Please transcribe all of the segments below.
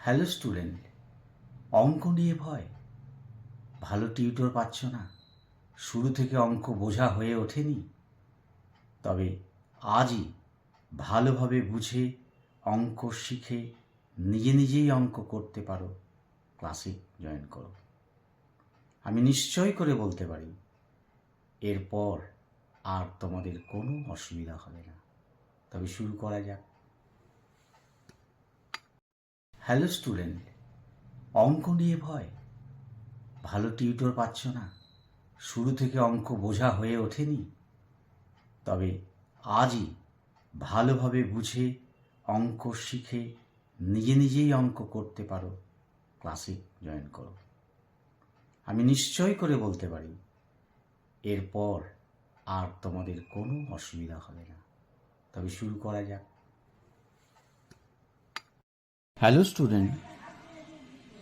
Hello student, অঙ্ক নিয়ে ভয়? ভালো টিউটর পাচ্ছ না? শুরু থেকে অঙ্ক বোঝা হয়ে ওঠেনি? তবে আজই ভালোভাবে বুঝে অঙ্ক শিখে নিজে নিজেই অঙ্ক করতে পারো, ক্লাসে জয়েন করো। আমি নিশ্চয় করে বলতে পারি, এরপর আর তোমাদের কোনো অসুবিধা হবে না। তবে শুরু করা যাক। হ্যালো স্টুডেন্ট, অঙ্ক নিয়ে ভয়? ভালো টিউটর পাচ্ছ না? শুরু থেকে অঙ্ক বোঝা হয়ে ওঠেনি? তবে আজই ভালোভাবে বুঝে অঙ্ক শিখে নিজে নিজেই অঙ্ক করতে পারো, ক্লাসে জয়েন করো। আমি নিশ্চয় করে বলতে পারি, এরপর আর তোমাদের কোনো অসুবিধা হবে না। তবে শুরু করা যাক। হ্যালো স্টুডেন্ট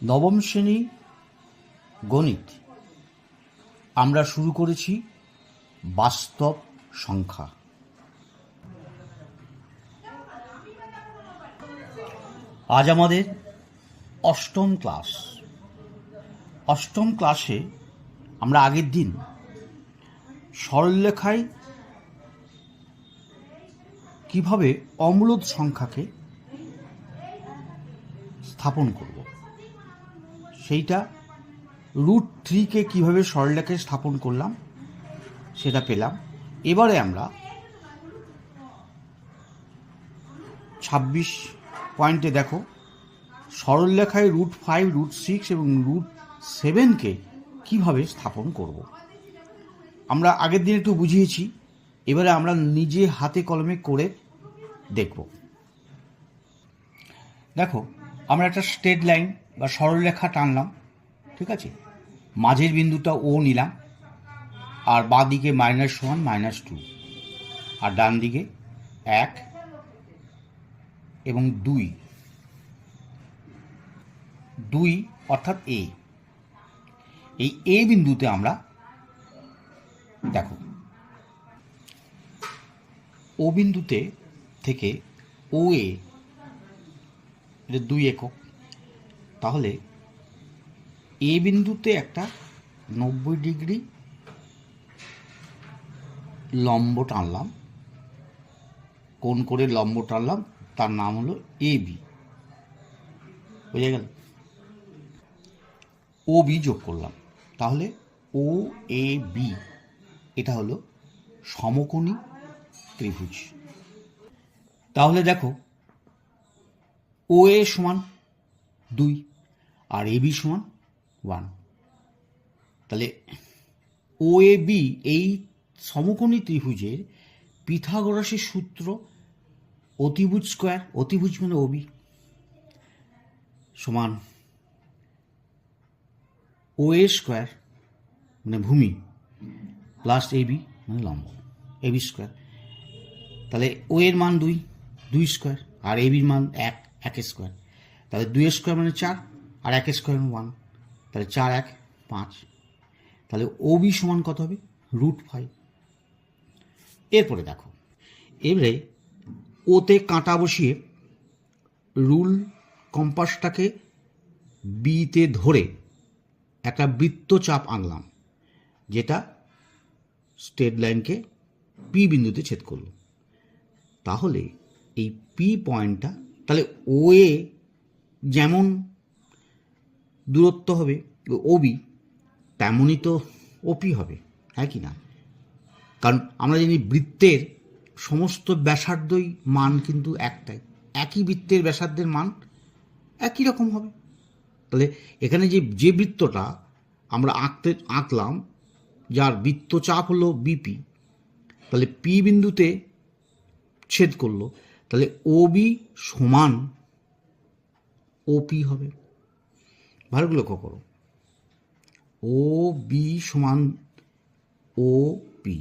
নবম শ্রেণি গণিত। আমরা শুরু করেছি বাস্তব সংখ্যা। আজ আমাদের অষ্টম ক্লাস। অষ্টম ক্লাসে আমরা আগের দিন সরলরেখায় কীভাবে অম্লদ সংখ্যাকে স্থাপন করব। সেইটা রুট থ্রিকে কীভাবে সরলরেখায় স্থাপন করলাম, সেটা পেলাম। এবারে আমরা ছাব্বিশ পয়েন্টে দেখো, সরলরেখায় রুট ফাইভ রুট সিক্স এবং রুট সেভেনকে কীভাবে স্থাপন করব। আমরা আগের দিন একটু বুঝিয়েছি, এবারে আমরা নিজে হাতে কলমে করে দেখব। দেখো আমরা একটা স্ট্রেট লাইন বা সরলরেখা টানলাম, ঠিক আছে? মাঝের বিন্দুটা ও নিলাম, আর বাঁ দিকে মাইনাস ওয়ান মাইনাস টু আর ডান দিকে এক এবং দুই। দুই অর্থাৎ এ এই এ বিন্দুতে আমরা, দেখো ও বিন্দুতে থেকে ও এ এটা দুই একক, তাহলে এ বিন্দুতে একটা নব্বই ডিগ্রি লম্ব টানলাম। কোন করে লম্ব টানলাম? তার নাম হলো এ বি। বুঝে গেল? ও বি যোগ করলাম। তাহলে ও, এ, বি, এটা হলো সমকোণী ত্রিভুজ। তাহলে দেখো ও এ সমান দুই আর এ বি সমান ওয়ান। তাহলে ও এ বি এই সমকোণী ত্রিভুজের পিথাগোরাসের সূত্র অতিভুজ স্কোয়ার, অতিভুজ মানে ওবি সমান ও এ স্কোয়ার মানে ভূমি প্লাস এ বি মানে লম্ব, এ বি স্কোয়ার। তাহলে ও এর মান দুই দুই স্কোয়ার আর এ বির মান এক। এক স্কোয়ার। তাহলে দুই স্কোয়ার মানে চার আর এক স্কোয়ার মানে ওয়ান তাহলে চার, এক, পাঁচ। তাহলে ও বি সমান কত হবে? Root five. এরপরে দেখো, এবারে ওতে কাঁটা বসিয়ে রুল কম্পাসটাকে বিতে ধরে একটা বৃত্তচাপ আনলাম, যেটা স্ট্রেট লাইনকে পি বিন্দুতে ছেদ করল। তাহলে এই পি পয়েন্টটা তাহলে ও এ যেমন দূরত্ব হবে ওবি তেমনই তো ওপি হবে হ্যাঁ কি না? কারণ আমরা জানি বৃত্তের সমস্ত ব্যাসার্ধই মান কিন্তু একটাই। একই বৃত্তের ব্যাসার্ধের মান একই রকম হবে। তাহলে এখানে যে যে বৃত্তটা আমরা আঁকতে, আঁকলাম, যার বৃত্তচাপ হলো বিপি তাহলে পি বিন্দুতে ছেদ করল। তাহলে ও বি সমান ওপি হবে। ভালো লক্ষ্য করো। ও বি সমান ও পি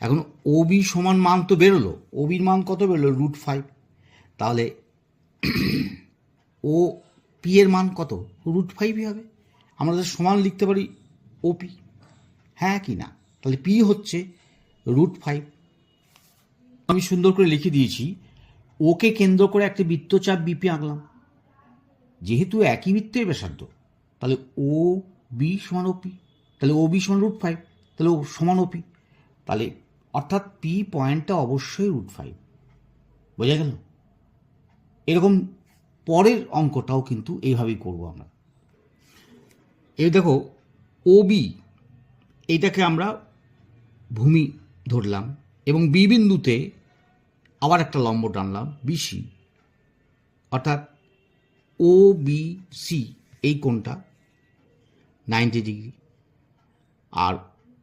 এখন ও বি সমান মান তো বেরোলো। ও বির মান কত বেরোলো? রুট ফাইভ তাহলে ও পি এর মান কত? রুট ফাইভই হবে। আমরা তো সমান লিখতে পারি ওপি হ্যাঁ কি না? তাহলে পি হচ্ছে রুট ফাইভ আমি সুন্দর করে লিখে দিয়েছি। ওকে কেন্দ্র করে একটি বৃত্তচাপ বিপি আঁকলাম। যেহেতু একই বৃত্তের ব্যাসার্ধ, তাহলে ও বি সমান ওপি তাহলে ও বি সমান রুট ফাইভ, তাহলে ও সমান ওপি তাহলে অর্থাৎ পি পয়েন্টটা অবশ্যই রুট ফাইভ। বোঝা গেল? এরকম পরের অঙ্কটাও কিন্তু এইভাবেই করব আমরা। এই দেখো, ও বি এইটাকে আমরা ভূমি ধরলাম এবং বি বিন্দুতে আবার একটা লম্ব টানলাম বিসি অর্থাৎ ও বি সি এই কোণটা নাইনটি ডিগ্রি আর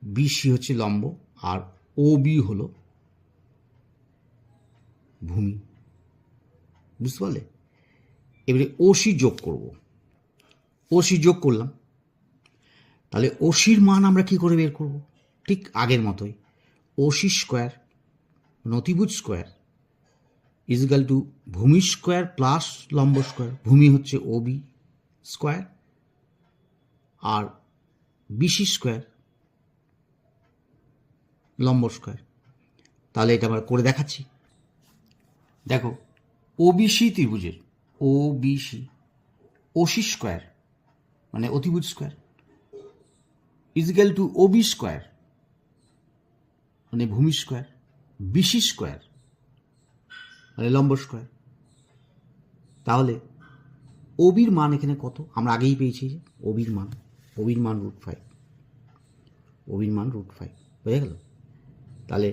বিসি হচ্ছে লম্ব, আর ও বি হলো ভূমি। বুঝতে পারলে? এবারে ওসি যোগ করব। ওসি যোগ করলাম। তাহলে ওসির মান আমরা কি করে বের করব? ঠিক আগের মতোই। ওসি স্কোয়ার নতিভুজ স্কোয়ার ইজিক্যাল টু ভূমি স্কোয়ার প্লাস লম্ব স্কোয়ার। ভূমি হচ্ছে ওবি স্কোয়ার আর বিসি স্কোয়ার লম্ব স্কোয়ার। তাহলে এটা আমরা করে দেখাচ্ছি। দেখো ওবিসি ত্রিভুজের ও বিসি ওসি স্কোয়ার মানে অতিভুজ square equal to OB square মানে ভূমি স্কোয়ার বিসি স্কোয়ার মানে লম্ব স্কোয়ার তাহলে ওবির মান এখানে কত? আমরা আগেই পেয়েছি যে ওবির মান ওবির মান রুট ফাইভ ওবির মান রুট ফাইভ বোঝা গেল? তাহলে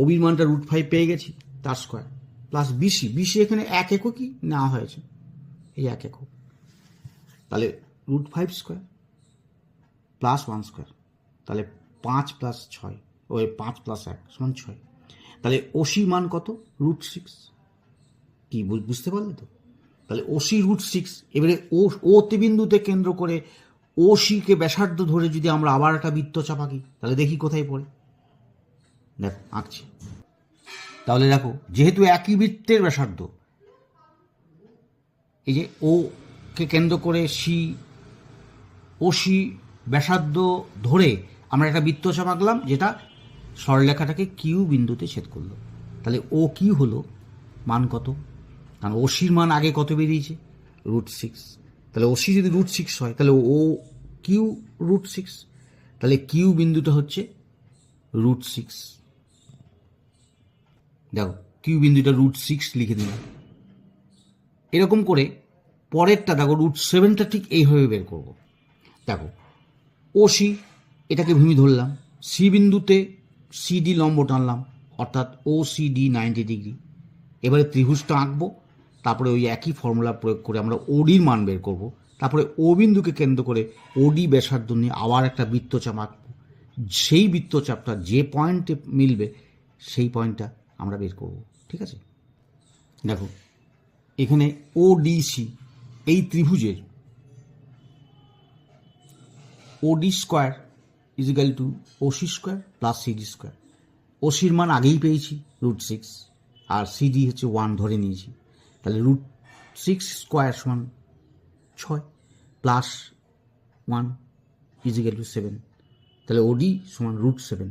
ওবির মানটা রুট ফাইভ পেয়ে গেছি, তার স্কোয়ার প্লাস বিসি বিসি এখানে এক এককই নেওয়া হয়েছে। এই এক একক। তাহলে root five square plus one square তাহলে পাঁচ প্লাস ছয়, ওই পাঁচ প্লাস এক সমান ছয়। তাহলে ওসি মান কত? রুট সিক্স কি বুঝতে পারলে তো? তাহলে ওসি রুট সিক্স এবারে ও ওতে বিন্দুতে কেন্দ্র করে ওসিকে ব্যাসার্ধ ধরে যদি আমরা আবার একটা বৃত্ত চাপাকি, তাহলে দেখি কোথায় পড়ে। দেখো, আঁকছি। তাহলে দেখো, যেহেতু একই বৃত্তের ব্যাসার্ধ, এই যে ও কে কেন্দ্র করে সি ওসি ব্যাসার্ধ ধরে আমরা একটা বৃত্ত চাপাকলাম, যেটা সরলরেখাটাকে কিউ বিন্দুতে ছেদ করল। তাহলে ও কি হলো? মান কত? কারণ ওসির মান আগে কত বেরিয়েছে? Root six. তাহলে ওসি যদি রুট সিক্স হয়, তাহলে ও কিউ রুট সিক্স। তাহলে কিউ বিন্দুটা হচ্ছে রুট সিক্স। দেখো, কিউ বিন্দুটা রুট সিক্স লিখে দিলাম। এরকম করে পরেরটা, দেখো, রুট সেভেনটা ঠিক এইভাবে বের করব। দেখো ও সি এটাকে ভূমি ধরলাম। সি বিন্দুতে সিডি লম্ব টানলাম অর্থাৎ ও সিডি নাইনটি ডিগ্রি এবারে ত্রিভুজটা আঁকবো, তারপরে ওই একই ফর্মুলা প্রয়োগ করে আমরা ওডির মান বের করব। তারপরে ও বিন্দুকে কেন্দ্র করে ওডি ব্যাসার্ধ নিয়ে আবার একটা বৃত্তচাপ আঁকবো। সেই বৃত্তচাপটা যে পয়েন্টে মিলবে, সেই পয়েন্টটা আমরা বের করব। ঠিক আছে? দেখো, এখানে ও ওডিসি এই ত্রিভুজের OD square equal to OC square plus CD square ওসির মান আগেই পেয়েছি রুট সিক্স আর সিডি হচ্ছে ওয়ান ধরে নিয়েছি। তাহলে রুট সিক্স স্কোয়ার সমান ছয় plus one equal to seven তাহলে ওডি সমান রুট সেভেন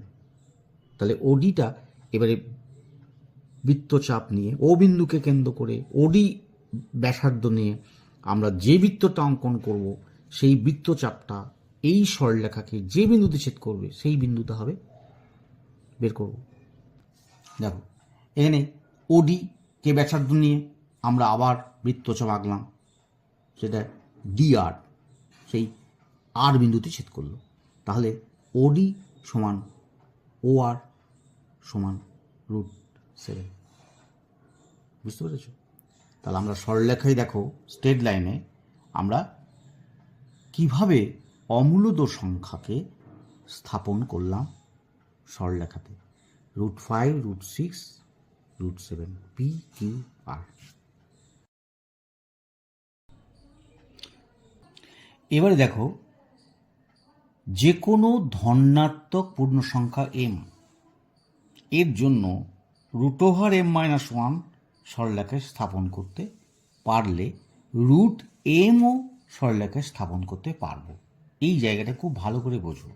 তাহলে ওডিটা এবারে বৃত্তচাপ নিয়ে ও বিন্দুকে কেন্দ্র করে ওডি ব্যাসার্ধ নিয়ে আমরা যে বৃত্তটা অঙ্কন করব, সেই বৃত্তচাপটা এই সরলরেখাকে যে বিন্দুতে ছেদ করবে, সেই বিন্দুটা হবে বের করব। দেখো, এখানে ওডি কে ব্যাসার্ধ নিয়ে আমরা আবার বৃত্তচাপ আঁকলাম, সেটা ডিআর সেই আর বিন্দুতে ছেদ করল। তাহলে ওডি সমান ও আর সমান রুট সেভেন বুঝতে পেরেছ? তাহলে আমরা সরলরেখায় দেখো স্ট্রেট লাইনে আমরা কীভাবে অমূলদ সংখ্যাকে স্থাপন করলাম সরলরেখাতে root five, root six, root seven P Q আর এবারে দেখো যে কোনো ধনাত্মক পূর্ণ সংখ্যা এম এর জন্য root over M minus one সরলরেখায় স্থাপন করতে পারলে রুট এমও সরলরেখায় স্থাপন করতে পারব। এই জায়গাটা খুব ভালো করে বোঝো।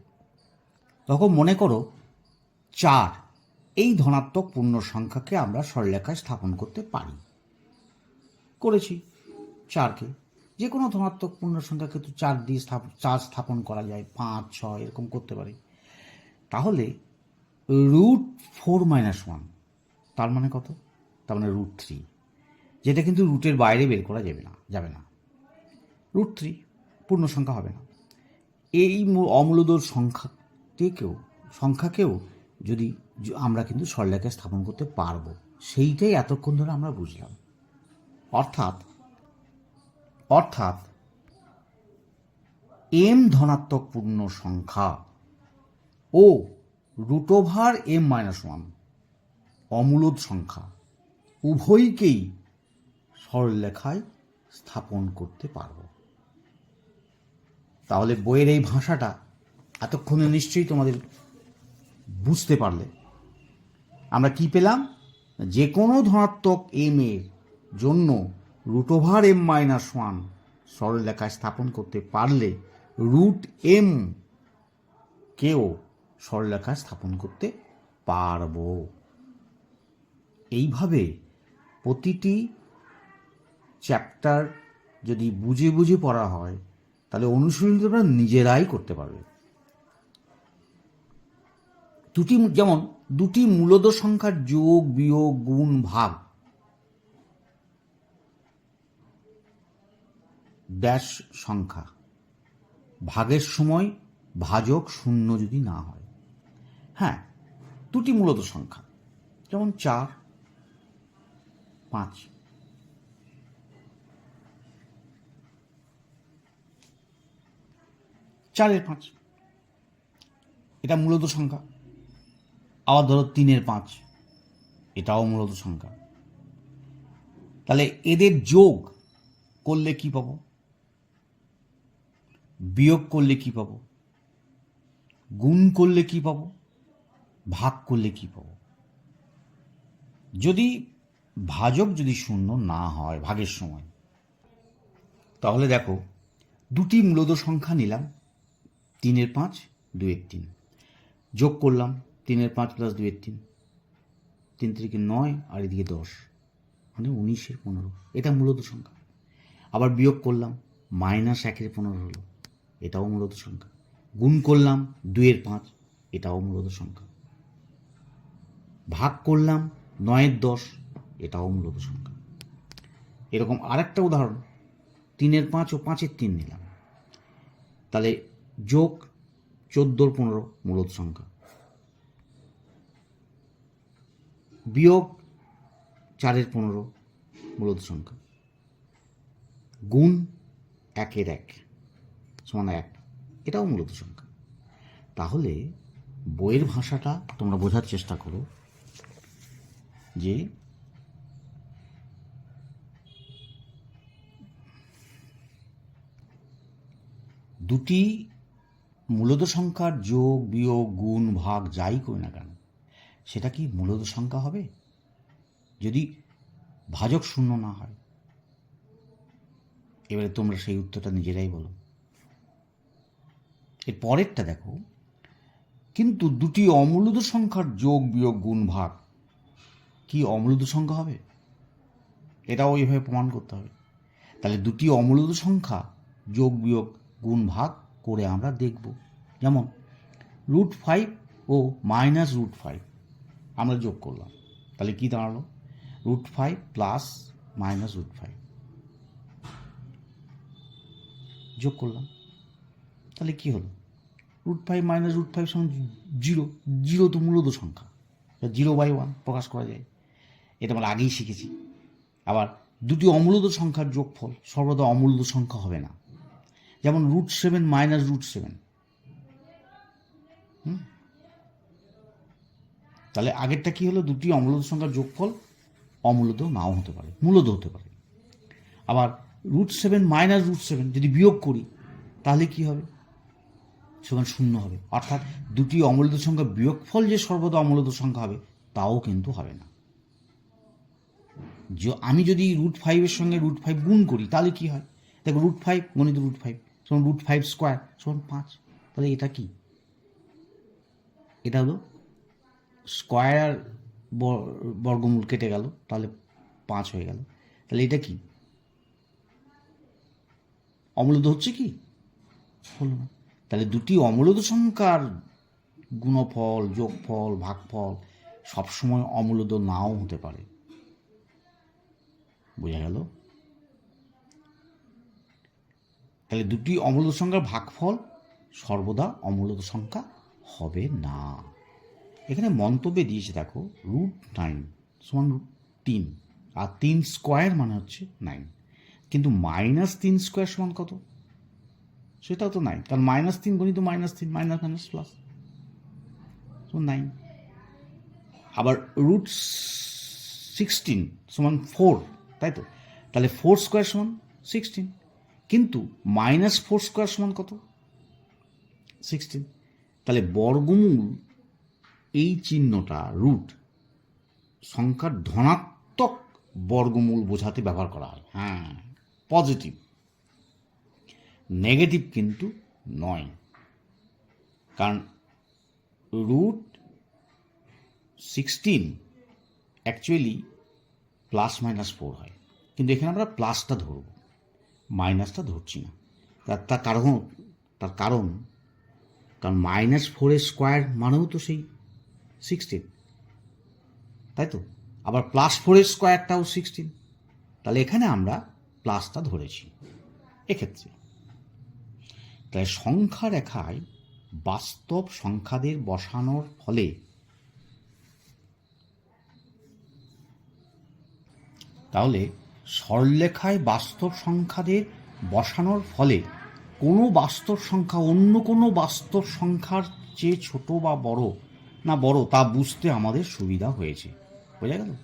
তখন মনে করো, চার, এই ধনাত্মক পূর্ণ সংখ্যাকে আমরা সরলেখায় স্থাপন করতে পারি। করেছি। চারকে যে কোনো ধনাত্মক পূর্ণ সংখ্যা কিন্তু চার দিয়ে চার স্থাপন করা যায়, পাঁচ, ছয়, এরকম করতে পারি। তাহলে রুট ফোর মাইনাস ওয়ান, তার মানে কত? তার মানে রুট থ্রি, যেটা কিন্তু রুটের বাইরে বের করা যাবে না যাবে না। রুট থ্রি, পূর্ণ সংখ্যা হবে না। এই অমূলদর সংখ্যাটিকেও, সংখ্যাকেও যদি আমরা কিন্তু সরলেখায় স্থাপন করতে পারব। সেইটাই এতক্ষণ ধরে আমরা বুঝলাম। অর্থাৎ অর্থাৎ এম ধনাত্মক পূর্ণ সংখ্যা ও root over M minus one অমূলদ সংখ্যা উভয়কেই সরলরেখায় স্থাপন করতে পারব। তাহলে বইয়ের এই ভাষাটা এতক্ষণে নিশ্চয়ই তোমাদের বুঝতে পারলে। আমরা কি পেলাম? যে কোনো ধনাত্মক এম এর জন্য root over M minus one সরলরেখায় স্থাপন করতে পারলে রুট এম কেও সরলরেখায় স্থাপন করতে পারব। এইভাবে প্রতিটি চ্যাপ্টার যদি বুঝে বুঝে পড়া হয় তাহলে অনুশীলন তোমরা নিজেরাই করতে পারবে। দুটি যেমন, দুটি মূলত সংখ্যার যোগ, বিয়োগ, গুণ, ভাগ। ড্যাশ সংখ্যা। ভাগের সময় ভাজক শূন্য যদি না হয়। হ্যাঁ দুটি মূলত সংখ্যা। যেমন চার, পাঁচ। চারের পাঁচ। এটা মূলত সংখ্যা। আবার ধরো তিনের পাঁচ। এটাও মূলত সংখ্যা। তাহলে এদের যোগ করলে কি পাবো? বিয়োগ করলে কি পাবো? গুণ করলে কি পাবো? ভাগ করলে কি পাবো? যদি ভাজক যদি শূন্য না হয় ভাগের সময়, তাহলে দেখো দুটি মূলদ সংখ্যা নিলাম। তিনের পাঁচ, দুয়ের তিন। যোগ করলাম তিনের পাঁচ প্লাস দুয়ের তিন। তিন থেকে নয় আর এদিকে দশ। মানে উনিশের পনেরো। এটা মূলত সংখ্যা। আবার বিয়োগ করলাম মাইনাস একের পনেরো হলো। এটাও মূলত সংখ্যা। গুণ করলাম দুইয়ের পাঁচ, এটাও মূলত সংখ্যা। ভাগ করলাম নয়ের দশ, এটাও মূলত সংখ্যা। এরকম আরেকটা উদাহরণ, তিনের পাঁচ ও পাঁচের তিন নিলাম। তাহলে যোগ চোদ্দোর পনেরো মূলত সংখ্যা। বিয়োগ চারের পনেরো মূলত সংখ্যা। গুণ একের এক সমান এক, এটাও মূলত সংখ্যা। তাহলে বইয়ের ভাষাটা তোমরা বোঝার চেষ্টা করো যে দুটি মূলত সংখ্যার যোগ, বিয়োগ, গুণ, ভাগ যাই করি না কেন, সেটা কি মূলত সংখ্যা হবে? যদি ভাজক শূন্য না হয়, এবারে তোমরা সেই উত্তরটা নিজেরাই বলো। এর পরেরটা দেখো, কিন্তু দুটি অমূলত সংখ্যার যোগ, বিয়োগ, গুণ, ভাগ কি অমূলদ সংখ্যা হবে? এটাও ওইভাবে প্রমাণ করতে হবে। তাহলে দুটি অমূলত সংখ্যা, যোগ, বিয়োগ, গুণ, ভাগ করে আমরা দেখব। যেমন রুট ফাইভ ও মাইনাস রুট ফাইভ আমরা যোগ করলাম। তাহলে কি দাঁড়াল? Root five plus minus root five যোগ করলাম। তাহলে কি হলো? Root five minus root five সমান জিরো জিরো তো মূলত সংখ্যা। জিরো বাই ওয়ান প্রকাশ করা যায়। এটা আমরা আগেই শিখেছি। আবার দুটি অমূলত সংখ্যার যোগফল সর্বদা অমূলত সংখ্যা হবে না। যেমন root seven minus root seven তাহলে আগেরটা কি হলো? দুটি অমূলত সংখ্যার যোগফল অমূলত নাও হতে পারে মূলত হতে পারে। আবার root seven minus root seven যদি বিয়োগ করি, তাহলে কি হবে? সেখানে শূন্য হবে। অর্থাৎ দুটি অমূলত সংখ্যা বিয়োগফল যে সর্বদা অমূলত সংখ্যা হবে, তাও কিন্তু হবে না। আমি যদি রুট ফাইভের সঙ্গে রুট ফাইভ গুণ করি, তাহলে কি হয়? দেখো রুট ফাইভ গণিত রুট ফাইভ সমান রুট ফাইভ স্কোয়ার সমান পাঁচ। তাহলে এটা কি? এটা হলো স্কোয়ার বর্গমূল কেটে গেল, তাহলে পাঁচ হয়ে গেল। তাহলে এটা কি? অমূলদ হচ্ছে কি? হলো না। তাহলে দুটি অমূলদ সংখ্যার গুণফল, যোগফল, ভাগফল সবসময় অমূলদ নাও হতে পারে। বোঝা গেল? তাহলে দুটি অমূলদ সংখ্যার ভাগফল সর্বদা অমূলদ সংখ্যা হবে না। এখানে মন্তব্যে দিয়েছে, দেখো রুট নাইন সমান রুট তিন, আর তিন স্কোয়ার মানে হচ্ছে নাইন কিন্তু মাইনাস তিন স্কোয়ার সমান কত? সেটাও তো নাইন কারণ মাইনাস তিন গণিত মাইনাস তিন মাইনাস মাইনাস প্লাস নাইন আবার রুট সিক্সটিন সমান ফোর তাই তো? তাহলে ফোর স্কোয়ার সমান সিক্সটিন কিন্তু মাইনাস ফোর স্কোয়ার সমান কত? সিক্সটিন তাহলে বর্গমূল এই চিহ্নটা রুট সংখ্যার ধনাত্মক বর্গমূল বোঝাতে ব্যবহার করা হয়। হ্যাঁ পজিটিভ নেগেটিভ কিন্তু নয়। কারণ root sixteen actually plus minus four হয়। কিন্তু এখানে আমরা প্লাসটা ধরব। মাইনাসটা ধরছি না। তার তার কারণ তার কারণ কারণ মাইনাস ফোরের স্কোয়ার মানেও তো সেই সিক্সটিন তাই তো? আবার প্লাস ফোরের স্কোয়ারটাও সিক্সটিন তাহলে এখানে আমরা প্লাসটা ধরেছি এক্ষেত্রে। তাই সংখ্যা রেখায় বাস্তব সংখ্যাদের বসানোর ফলে তাহলে সরলরেখায় বাস্তব সংখ্যাদের বসানোর ফলে কোনো বাস্তব সংখ্যা অন্য কোনো বাস্তব সংখ্যার চেয়ে ছোট বা বড়? না, বড়, তা বুঝতে আমাদের সুবিধা হয়েছে। বোঝা গেল?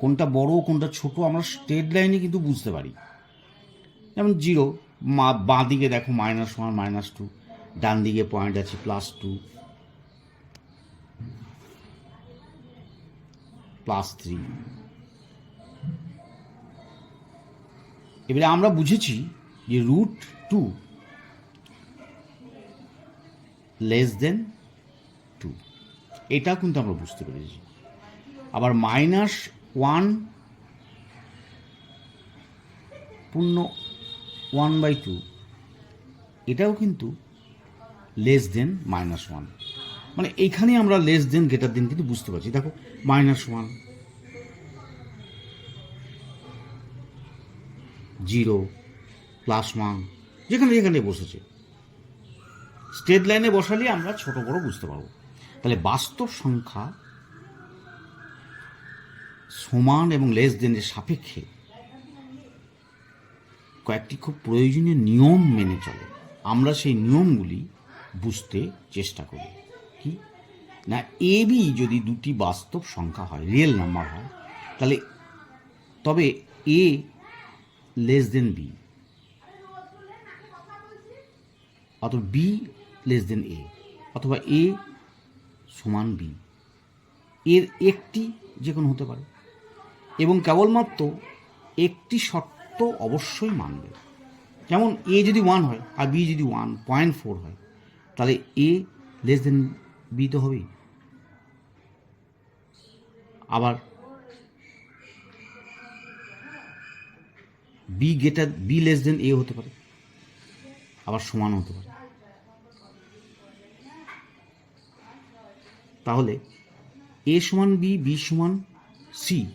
কোনটা বড়, কোনটা ছোট, আমরা স্ট্রেট লাইনে কিন্তু বুঝতে পারি। যেমন জিরো মা, বাঁ দিকে দেখো মাইনাস ওয়ান মাইনাস টু ডান দিকে পয়েন্ট আছে প্লাস টু প্লাস থ্রি এবারে আমরা বুঝেছি যে root two less than two এটাও কিন্তু আমরা বুঝতে পেরেছি। আবার মাইনাস ওয়ান পূর্ণ ওয়ান বাই টু এটাও কিন্তু লেস দেন মাইনাস ওয়ান মানে এইখানে আমরা লেস দেন গ্রেটার দেন কিন্তু বুঝতে পারছি। দেখো minus one zero plus one যেখানে যেখানে বসেছে। স্টেট লাইনে বসালে আমরা ছোট বড় বুঝতে পারব। তাহলে বাস্তব সংখ্যা সমান এবং লেস দেনের সাপেক্ষে কয়েকটি খুব প্রয়োজনীয় নিয়ম মেনে চলে। আমরা সেই নিয়মগুলি বুঝতে চেষ্টা করি। কি? না এ বি যদি দুটি বাস্তব সংখ্যা হয় রিয়েল নাম্বার হয়, তাহলে তবে এ লেস দেন বি অথবা বি লেস দেন এ অথবা এ সমান বি এর একটি যে কোনো হতে পারে। এবং কেবলমাত্র একটি শর্ত অবশ্যই মানবে। যেমন এ যদি ওয়ান হয়, আর বি যদি ওয়ান পয়েন্ট ফোর হয়, তাহলে এ লেস দেন বি তো হবেই আবার B greater B less than A হতে পারে। আবার সমান হতে পারে। তাহলে এ সমান বি বি সমান সি।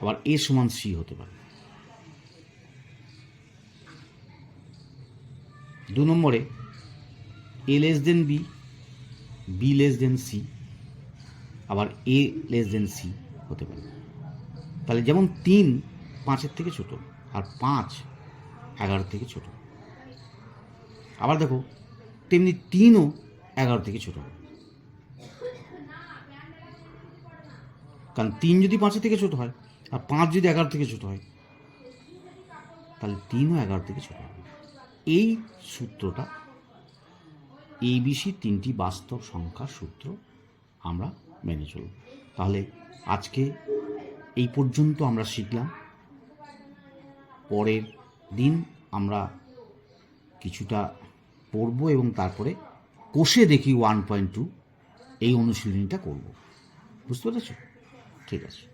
আবার এ সমান সি হতে পারে। দু নম্বরে A less than B B less than C আবার এ লেস দেন সি হতে পারে। তাহলে যেমন তিন পাঁচের থেকে ছোট আর পাঁচ এগারো থেকে ছোট। আবার দেখো, তেমনি তিনও এগারো থেকে ছোট। কারণ তিন যদি পাঁচের থেকে ছোট হয়, আর পাঁচ যদি এগারো থেকে ছোট হয়, তাহলে তিনও এগারো থেকে ছোট। হবে এই সূত্রটা এবিসি তিনটি বাস্তব সংখ্যার সূত্র আমরা মেনে চলব। তাহলে আজকে এই পর্যন্ত আমরা শিখলাম। পরের দিন আমরা কিছুটা পড়ব এবং তারপরে কোষে দেখি ওয়ান পয়েন্ট টু এই অনুশীলনীটা করব। বুঝতে পেরেছ? ঠিক আছে।